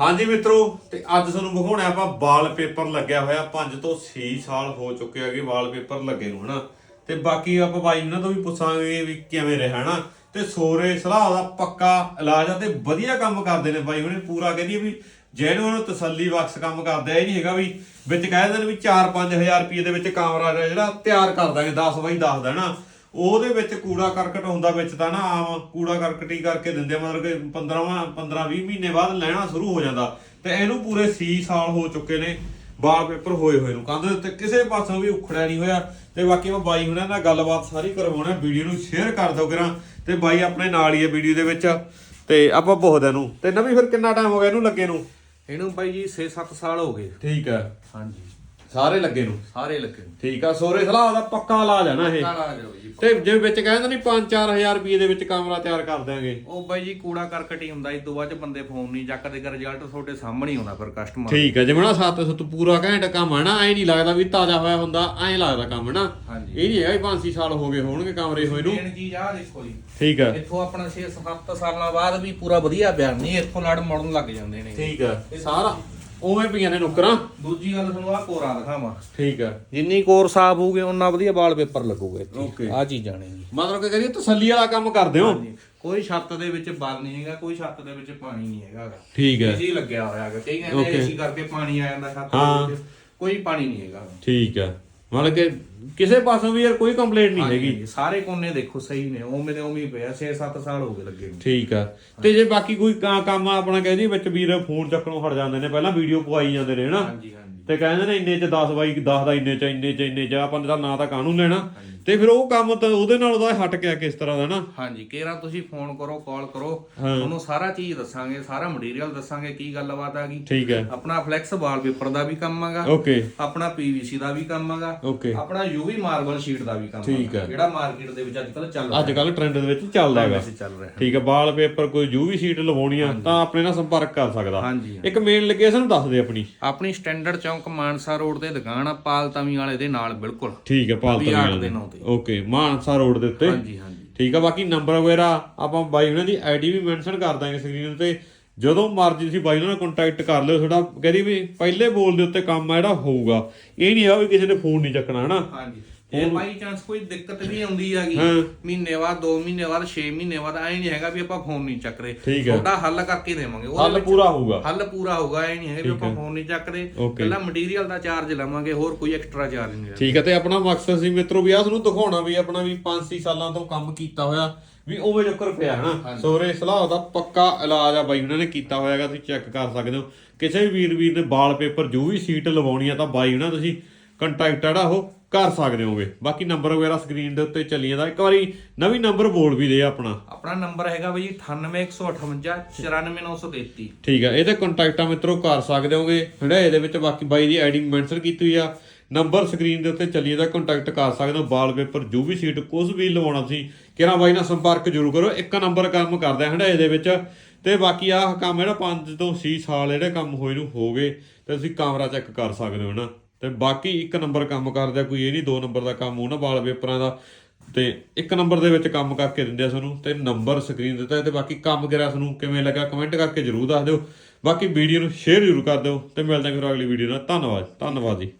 ਹਾਂਜੀ ਮਿੱਤਰੋ, ਤੇ ਅੱਜ ਤੁਹਾਨੂੰ ਵਿਖਾਉਣਾ ਆਪਾਂ ਵਾਲਪੇਪਰ ਲੱਗਿਆ ਹੋਇਆ 5 ਤੋਂ 6 ਸਾਲ ਹੋ ਚੁੱਕੇ ਹੈਗੇ ਵਾਲਪੇਪਰ ਲੱਗੇ ਨੂੰ, ਹਨਾ? ਤੇ ਬਾਕੀ ਆਪਾਂ ਬਾਈ ਇਹਨਾਂ ਤੋਂ ਵੀ ਪੁੱਛਾਂਗੇ ਵੀ ਕਿਵੇਂ ਰਿਹਾ, ਹਨਾ? ਤੇ ਸੋਰੇ ਸਲਾਹ ਦਾ ਪੱਕਾ ਇਲਾਜ ਆ ਤੇ ਵਧੀਆ ਕੰਮ ਕਰਦੇ ਨੇ ਬਾਈ ਉਹਨੇ ਪੂਰਾ ਕਹਿੰਦੀ ਵੀ ਜਿਹਨੂੰ ਉਹਨੂੰ ਤਸੱਲੀ ਬਖਸ਼ ਕੰਮ ਕਰਦਾ, ਇਹ ਨਹੀਂ ਹੈਗਾ ਵੀ ਵਿੱਚ ਕਹਿ ਦਿੰਦੇ ਨੇ ਵੀ 4-5000 ਰੁਪਏ ਦੇ ਵਿੱਚ ਕੈਮਰਾ ਜਿਹੜਾ ਤਿਆਰ ਕਰ ਦਾਂਗੇ 10 ਬਾਈ 10 ਦਾ ਨਾ ਉਹਦੇ ਵਿੱਚ ਕੂੜਾ ਕਰਕਟ ਹੁੰਦਾ ਵਿੱਚ ਤਾਂ ਨਾ ਆਮ ਕੂੜਾ ਕਰਕਟ ਹੀ ਕਰਕੇ ਦਿੰਦੇ ਮਤਲਬ ਕਿ 15 15 20 ਮਹੀਨੇ ਬਾਅਦ ਲੈਣਾ ਸ਼ੁਰੂ ਹੋ ਜਾਂਦਾ। ਤੇ ਇਹਨੂੰ ਪੂਰੇ 6 ਸਾਲ ਹੋ ਚੁੱਕੇ ਨੇ ਵਾਲਪੇਪਰ ਹੋਏ ਹੋਏ ਨੂੰ। ਕੰਧ ਦੇ ਉੱਤੇ ਕਿਸੇ ਪਾਸੋਂ ਵੀ ਉਖੜਿਆ ਨਹੀਂ ਹੋਇਆ। ਤੇ ਬਾਕੀ ਮੈਂ ਬਾਈ ਹੁਣਾਂ ਨਾਲ ਗੱਲਬਾਤ ਸਾਰੀ ਕਰਵਾਉਣਾ ਵੀਡੀਓ ਨੂੰ ਸ਼ੇਅਰ ਕਰ ਦਿਓ ਕਰਾਂ ਤੇ ਬਾਈ ਆਪਣੇ ਨਾਲ ਹੀ ਹੈ ਵੀਡੀਓ ਦੇ ਵਿੱਚ। ਤੇ ਆਪਾਂ ਪੁੱਛਦੇ ਨੂੰ ਤੇ ਨਵੀਂ ਫਿਰ ਕਿੰਨਾ ਟਾਈਮ ਹੋ ਗਿਆ ਇਹਨੂੰ ਲੱਗੇ ਨੂੰ? ਇਹਨੂੰ ਬਾਈ ਜੀ 6-7 ਸਾਲ ਹੋ ਗਏ। ਠੀਕ ਹੈ। ਹਾਂਜੀ। ਸਾਰੇ ਲੱਗੇ ਨੂੰ। ਸਾਰੇ ਲੱਗੇ ਨੂੰ। ਠੀਕ ਆ ਸੋਰੇ ਸਲਾਹ ਦਾ ਪੱਕਾ ਇਲਾਜ ਨਾ ਇਹ। ਜਾਓ ਜੀ ਤੇ ਜੇ ਵਿੱਚ ਕਹਿੰਦੇ ਨਹੀਂ 5-4000 ਰੁਪਏ ਦੇ ਵਿੱਚ ਕਮਰਾ ਤਿਆਰ ਕਰ ਦਿਆਂਗੇ। ਉਹ ਬਾਈ ਜੀ ਕੂੜਾ ਕਰਕਟ ਹੀ ਹੁੰਦਾ ਇਸ ਤੋਂ ਬਾਅਦ ਚ ਬੰਦੇ ਫੋਨ ਨਹੀਂ ਚੱਕਦੇ ਕਿ ਰਿਜ਼ਲਟ ਤੁਹਾਡੇ ਸਾਹਮਣੇ ਹੀ ਆਉਂਦਾ ਫਿਰ ਕਸਟਮਰ ਠੀਕ ਹੈ ਜਿਵੇਂ ਨਾ ਸੱਤ ਸੁੱਤ ਪੂਰਾ ਘੈਂਟ ਕੰਮ ਹੈ ਨਾ ਐ ਨਹੀਂ ਲੱਗਦਾ ਵੀ ਤਾਜ਼ਾ ਹੋਇਆ ਹੁੰਦਾ ਐਂ ਲੱਗਦਾ ਕੰਮ ਨਾ। ਹਾਂਜੀ। ਇਹ ਨਹੀਂ ਹੈਗਾ ਵੀ 5-6 ਸਾਲ ਹੋ ਗਏ ਹੋਣਗੇ ਕਮਰੇ ਹੋਏ ਨੂੰ। ਮੇਨ ਚੀਜ਼ ਆ ਦੇਖੋ ਜੀ। ਠੀਕ ਹੈ ਇੱਥੋਂ ਆਪਣਾ 6-7 ਸਾਲਾਂ ਬਾਅਦ ਵੀ ਪੂਰਾ ਵਧੀਆ ਬਿਆਨ ਨਹੀਂ ਇੱਥੋਂ ਲੜ ਮੁੜਨ ਲੱਗ ਜਾਂਦੇ ਨੇ। ਠੀਕ ਹੈ ਸਾਰਾ ਉਵੇਂ ਪਈਆਂ ਨੇ ਨੁਕਰਾਂ। ਦੂਜੀ ਗੱਲ ਤੁਹਾਨੂੰ ਆ ਕੋਰਾ ਦਿਖਾਵਾਂ। ਠੀਕ ਹੈ ਜਿੰਨੀ ਕੋਰ ਸਾਫ਼ ਹੋਊਗੇ ਉਹਨਾਂ ਵਧੀਆ ਵਾਲ ਪੇਪਰ ਲੱਗੂਗਾ Okay. ਇੱਥੇ ਆ ਚੀਜ਼ਾਂ ਨੇ ਜੀ। ਮਤਲਬ ਕਿ ਕਰੀਏ ਤਸੱਲੀ ਵਾਲਾ ਕੰਮ ਕਰਦੇ ਹੋ। ਹਾਂਜੀ। ਕੋਈ ਛੱਤ ਦੇ ਵਿੱਚ ਬਲ ਨਹੀਂ ਹੈਗਾ ਕੋਈ ਛੱਤ ਦੇ ਵਿੱਚ ਪਾਣੀ ਨਹੀਂ ਹੈਗਾ ਗਾ। ਠੀਕ ਹੈ। ਏਸੀ ਲੱਗਿਆ ਹੋਇਆ ਹੈਗਾ ਕਈ ਕਹਿੰਦੇ Okay. ਏਸੀ ਕਰਕੇ ਪਾਣੀ ਆ ਜਾਂਦਾ ਛੱਤ। ਦੇ ਵਿੱਚ। ਕੋਈ ਪਾਣੀ ਨਹੀਂ ਹੈਗਾ ਠੀਕ ਹੈ ਮਤਲਬ ਕਿ ਕਿਸੇ ਪਾਸੋਂ ਵੀ ਯਾਰ ਕੋਈ ਕੰਪਲੇਂਟ ਨਹੀਂ ਹੈਗੀ। ਹਾਂਜੀ, ਸਾਰੇ ਕੋਨੇ ਦੇਖੋ ਸਹੀ ਨੇ ਉਵੇਂ ਦੇ ਉਵੇਂ ਹੀ ਪਿਆ 6-7 ਸਾਲ ਹੋ ਗਏ ਲੱਗੇ ਨੂੰ। ਠੀਕ ਆ। ਤੇ ਜੇ ਬਾਕੀ ਕੋਈ ਕਾ- ਕੰਮ ਆਪਣਾ ਕਹਿੰਦੀ ਵਿੱਚ ਵੀਰ ਫੋਨ ਚੱਕਣੋਂ ਹਟ ਜਾਂਦੇ ਨੇ ਪਹਿਲਾਂ ਵੀਡੀਓ ਪਵਾਈ ਜਾਂਦੇ ਨੇ ਹਨਾ? ਹਾਂਜੀ ਹਾਂਜੀ। ਤੇ ਕਹਿੰਦੇ ਨੇ ਇੰਨੇ ਚ 10 ਬਾਈ 10 ਦਾ ਇੰਨੇ ਚ ਇੰਨੇ ਚ ਇੰਨੇ ਚ ਆਪਾਂ ਦਾ ਨਾਂ ਤਾਂ ਕਾਹਨੂੰ ਲੈਣਾ। ਤੇ ਫਿਰ ਉਹ ਕੰਮ ਤਾਂ ਉਹਦੇ ਨਾਲ ਉਹਦਾ ਹਟ ਗਿਆ ਕਿਸ ਤਰ੍ਹਾਂ ਦਾ ਨਾ। ਹਾਂਜੀ ਕੇਰਾ ਤੁਸੀਂ ਫੋਨ ਕਰੋ ਕਾਲ ਕਰੋ। ਤੁਹਾਨੂੰ ਸਾਰਾ ਚੀਜ਼ ਦੱਸਾਂਗੇ ਸਾਰਾ ਮਟੀਰੀਅਲ ਦੱਸਾਂਗੇ ਕੀ ਗੱਲਬਾਤ ਆ ਗਈ। ਠੀਕ ਹੈ। ਆਪਣਾ ਫਲੈਕਸ ਵਾਲਪੇਪਰ ਦਾ ਵੀ ਕੰਮ ਹੈਗਾ। ਓਕੇ। ਆਪਣਾ ਪੀਵੀਸੀ ਦਾ ਵੀ ਕੰਮ ਓਕੇ। ਆਪਣਾ ਯੂਵੀ ਮਾਰਬਲ ਸ਼ੀਟ ਦਾ ਵੀ ਕੰਮ ਠੀਕ ਹੈ। ਜਿਹੜਾ ਮਾਰਕੀਟ ਦੇ ਵਿੱਚ ਅੱਜ ਕੱਲ ਚੱਲ ਅੱਜ ਕੱਲ ਟ੍ਰੈਂਡ ਦੇ ਵਿੱਚ ਚੱਲਦਾ ਹੈਗਾ। ਰਿਹਾ। ਠੀਕ ਹੈ ਵਾਲ ਪੇਪਰ ਕੋਈ ਜੂ ਵੀ ਸ਼ੀਟ ਲਵਾਉਣੀ ਆ ਤਾਂ ਆਪਣੇ ਨਾਲ ਸੰਪਰਕ ਕਰ ਸਕਦਾ। ਹਾਂਜੀ ਇੱਕ ਮੇਨ ਲੋਕੇਸ਼ਨ ਦੱਸ ਦੇ ਆਪਣੀ। ਆਪਣੀ ਸਟੈਂਡਰਡ ਚੌਂਕ ਮਾਨਸਾ ਰੋਡ ਤੇ ਦੁਕਾਨ ਆ ਪਾਲ ਤਵੀ ਵਾਲੇ ਦੇ ਨਾਲ ਬਿਲਕੁਲ। ਠੀਕ ਹੈ ਪਾਲਤੂ ਵੀ ਆਠ ਵਾਲੇ ਦੇ ਨਾਂ ਤੇ। ਓਕੇ ਮਾਨਸਾ ਰੋਡ ਦੇ ਉੱਤੇ? ਹਾਂਜੀ ਹਾਂਜੀ। ਠੀਕ ਆ ਬਾਕੀ ਨੰਬਰ ਵਗੈਰਾ ਆਪਾਂ ਬਾਈ ਉਹਨਾਂ ਦੀ ਆਈਡੀ ਵੀ ਮੈਂਸ਼ਨ ਕਰ ਦਾਂਗੇ ਸਕਰੀਨ ਤੇ ਜਦੋਂ ਮਰਜ਼ੀ ਤੁਸੀਂ ਬਾਈ ਉਹਨਾਂ ਨਾਲ ਕੰਟੈਕਟ ਕਰ ਲਿਓ ਤੁਹਾਡਾ ਕਹਿੰਦੀ ਵੀ ਪਹਿਲੇ ਬੋਲ ਦੇ ਉੱਤੇ ਕੰਮ ਆ ਜਿਹੜਾ ਹੋਊਗਾ। ਇਹ ਨਹੀਂ ਆ ਵੀ ਕਿਸੇ ਨੇ ਫੋਨ ਨਹੀਂ ਚੱਕਣਾ ਹਨਾ? ਹਾਂਜੀ। ਇਹ ਬਾਈ ਚਾਂਸ ਕੋਈ ਦਿੱਕਤ ਵੀ ਆਉਂਦੀ ਹੈਗੀ। ਹਾਂ। ਮਹੀਨੇ ਬਾਅਦ 2 ਮਹੀਨੇ ਬਾਅਦ 6 ਮਹੀਨੇ ਬਾਅਦ ਐ ਨਹੀਂ ਹੈਗਾ ਵੀ ਆਪਾਂ ਫੋਨ ਨਹੀਂ ਚੱਕ ਰਹੇ। ਹੈ। ਤੁਹਾਡਾ ਹੱਲ ਕਰਕੇ ਦੇਵਾਂਗੇ। ਹੱਲ ਪੂਰਾ ਹੋਊਗਾ। ਹੱਲ ਪੂਰਾ ਹੋਊਗਾ ਐ ਨਹੀਂ ਹੈਗਾ ਵੀ ਆਪਾਂ ਫੋਨ ਨਹੀਂ Okay. ਪਹਿਲਾਂ ਮਟੀਰੀਅਲ ਦਾ ਚਾਰਜ ਲਵਾਂਗੇ ਹੋਰ ਕੋਈ ਐਕਸਟਰਾ ਚਾਰਜ ਨਹੀਂ ਠੀਕ ਹੈ ਤੇ ਆਪਣਾ ਮਕਸਦ ਸੀ ਮਿੱਤਰੋ ਵੀ ਆ ਤੁਹਾਨੂੰ ਦਿਖਾਉਣਾ ਵੀ ਆਪਣਾ ਵੀ 5-6 ਸਾਲਾਂ ਤੋਂ ਕੰਮ ਕੀਤਾ ਹੋਇਆ ਵੀ ਉਵੇਂ ਜੋਕਰ ਪਿਆ ਹਨਾ? ਸੋਰੇ ਸਲਾਹ ਦਾ ਪੱਕਾ ਇਲਾਜ ਆ ਬਾਈ ਉਹਨਾਂ ਨੇ ਕੀਤਾ ਹੋਇਆਗਾ ਤੁਸੀਂ ਚੈੱਕ ਕਰ ਸਕਦੇ ਹੋ। ਕਿਸੇ ਵੀ ਵੀਰ ਵੀਰ ਨੇ ਵਾਲ ਪੇਪਰ ਜੋ ਵੀ ਸੀਟ ਲਵਾਉਣੀ ਆ ਤਾਂ ਬਾਈ ਉਹਨਾਂ ਤੁਸੀਂ ਕੰਟੈਕਟ ਜਿਹੜਾ ਉਹ ਕਰ ਸਕਦੇ ਹੋਗੇ। ਬਾਕੀ ਨੰਬਰ ਵਗੈਰਾ ਸਕਰੀਨ ਦੇ ਉੱਤੇ ਚੱਲੀ ਜਾਂਦਾ ਇੱਕ ਵਾਰੀ ਨਵੀਂ ਨੰਬਰ ਬੋਲ ਵੀ ਦੇ ਆਪਣਾ। ਆਪਣਾ ਨੰਬਰ ਹੈਗਾ ਬਾਈ 9815 94933 ਠੀਕ ਹੈ ਇਹਦੇ ਕੰਟੈਕਟ ਆ ਮਿੱਤਰੋ ਕਰ ਸਕਦੇ ਹੋਗੇ। ਜਿਹੜਾ ਇਹਦੇ ਵਿੱਚ ਬਾਕੀ ਬਾਈ ਦੀ ਆਈਡੀ ਮੈਂਸ਼ਨ ਕੀਤੀ ਹੋਈ ਆ ਨੰਬਰ ਸਕਰੀਨ ਦੇ ਉੱਤੇ ਚੱਲੀ ਜਾਂਦਾ ਕੰਟੈਕਟ ਕਰ ਸਕਦੇ ਹੋ। ਵਾਲ ਪੇਪਰ ਜੋ ਵੀ ਸੀਟ ਕੁਝ ਵੀ ਲਵਾਉਣਾ ਤੁਸੀਂ ਕਿਹੜਾ ਬਾਈ ਨਾਲ ਸੰਪਰਕ ਜ਼ਰੂਰ ਕਰੋ। ਇੱਕ ਨੰਬਰ ਕੰਮ ਕਰਦੇ ਆ ਹੰਡਾਏ ਦੇ ਵਿੱਚ। ਤੇ ਬਾਕੀ ਆਹ ਕੰਮ ਜਿਹੜਾ 5 ਤੋਂ 6 ਸਾਲ ਜਿਹੜੇ ਕੰਮ ਹੋਏ ਨੂੰ ਹੋ ਗਏ ਤੇ ਤੁਸੀਂ ਕੈਮਰਾ ਚੈੱਕ ਕਰ ਸਕਦੇ ਹੋ ਨਾ। ਤੇ ਬਾਕੀ ਇੱਕ ਨੰਬਰ ਕੰਮ ਕਰਦਾ ਕੋਈ ਇਹ ਨਹੀਂ ਦੋ ਨੰਬਰ ਦਾ ਕੰਮ ਉਹਨਾਂ ਵਾਲ ਪੇਪਰਾਂ ਦਾ। ਤੇ ਇੱਕ ਨੰਬਰ ਦੇ ਵਿੱਚ ਕੰਮ ਕਰਕੇ ਦਿੰਦੇ ਆ ਤੁਹਾਨੂੰ ਤੇ ਨੰਬਰ ਸਕਰੀਨ ਦਿੱਤਾ ਹੈ, ਤੇ ਬਾਕੀ ਕੰਮ ਕਿਰਾ ਤੁਹਾਨੂੰ ਕਿਵੇਂ ਲੱਗਾ ਕਮੈਂਟ ਕਰਕੇ ਜਰੂਰ ਦੱਸ ਦਿਓ। ਬਾਕੀ ਵੀਡੀਓ ਨੂੰ ਸ਼ੇਅਰ ਜਰੂਰ ਕਰ ਦਿਓ, ਤੇ ਮਿਲਦੇ ਹਾਂ ਫਿਰ ਅਗਲੀ ਵੀਡੀਓ ਨਾਲ। ਧੰਨਵਾਦ ਧੰਨਵਾਦ ਜੀ।